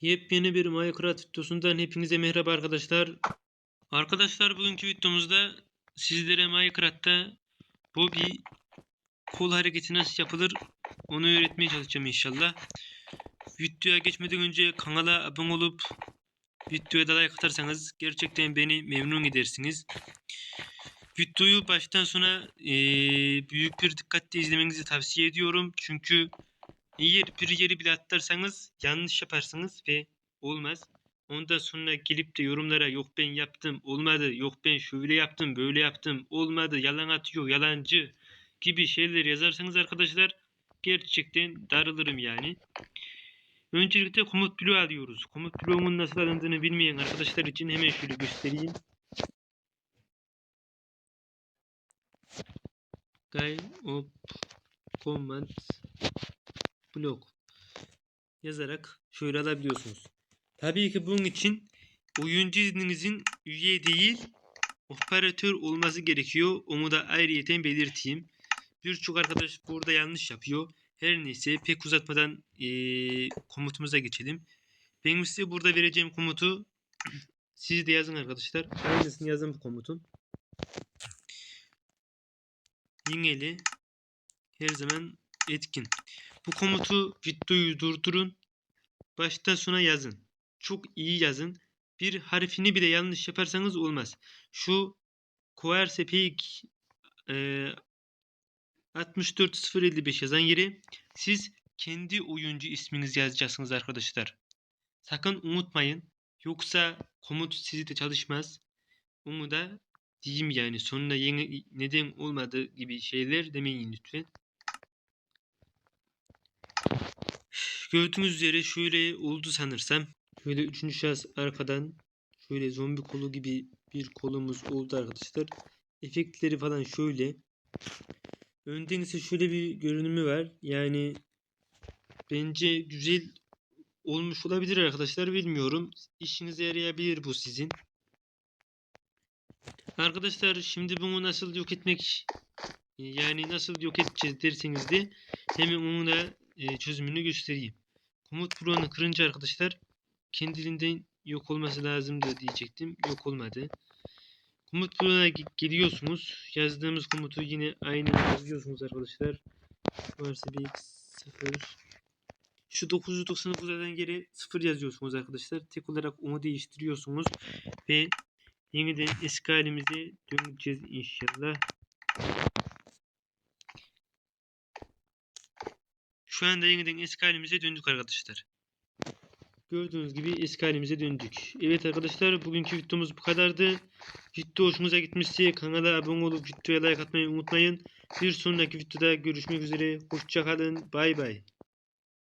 Yepyeni bir Minecraft videosundan hepinize merhaba arkadaşlar. Arkadaşlar bugünkü videomuzda sizlere Minecraft'ta bu bir kol hareketi nasıl yapılır onu öğretmeye çalışacağım inşallah. Videoya geçmeden önce kanala abone olup videoya da like atarsanız gerçekten beni memnun edersiniz. Videoyu baştan sona eee, büyük bir dikkatle izlemenizi tavsiye ediyorum. Çünkü eğer bir yeri bile atlarsanız yanlış yaparsınız ve olmaz. Ondan sonra gelip de yorumlara yok ben yaptım olmadı yok ben şöyle yaptım böyle yaptım olmadı yalan atıyor yalancı gibi şeyler yazarsanız arkadaşlar gerçekten darılırım yani. Öncelikle komut bloğu alıyoruz. Komut bloğunun nasıl alındığını bilmeyen arkadaşlar için hemen şöyle göstereyim. Guy of command blok yazarak şöyle alabiliyorsunuz. Tabii ki bunun için oyuncu izninizin üye değil operatör olması gerekiyor. Onu da ayrıyeten belirteyim. Birçok arkadaş burada yanlış yapıyor. Her neyse pek uzatmadan eee, komutumuza geçelim. Benim size burada vereceğim komutu siz de yazın arkadaşlar. Aynısını yazın bu komutun. Yingeli her zaman etkin. Bu komutu videoyu durdurun. Baştan sona yazın. Çok iyi yazın. Bir harfini bile yanlış yaparsanız olmaz. Şu Peak e, 64055 yazan yeri siz kendi oyuncu isminizi yazacaksınız arkadaşlar. Sakın unutmayın. Yoksa komut sizde çalışmaz. Onu da diyeyim yani sonuna yeni neden olmadı gibi şeyler demeyin lütfen. Gördüğünüz üzere şöyle oldu sanırsam. Şöyle üçüncü şahıs arkadan şöyle zombi kolu gibi bir kolumuz oldu arkadaşlar. Efektleri falan şöyle. Önden ise şöyle bir görünümü var. Yani bence güzel olmuş olabilir arkadaşlar bilmiyorum. İşinize yarayabilir bu sizin. Arkadaşlar şimdi bunu nasıl yok etmek yani nasıl yok edeceğiz derseniz de hemen onu da e, çözümünü göstereyim. Komut bloğunu kırınca arkadaşlar kendiliğinden yok olması lazımdı diyecektim. Yok olmadı. Komut ge- geliyorsunuz. Yazdığımız komutu yine aynı yazıyorsunuz arkadaşlar. Varsa bir sıfır. Şu 999'dan geri sıfır yazıyorsunuz arkadaşlar. Tek olarak onu değiştiriyorsunuz ve yeniden eski halimize döneceğiz inşallah. Şu anda yeniden eski halimize döndük arkadaşlar. Gördüğünüz gibi eski halimize döndük. Evet arkadaşlar bugünkü videomuz bu kadardı. Video hoşunuza gitmişse kanala abone olup videoya like atmayı unutmayın. Bir sonraki videoda görüşmek üzere. Hoşçakalın. Bay bay.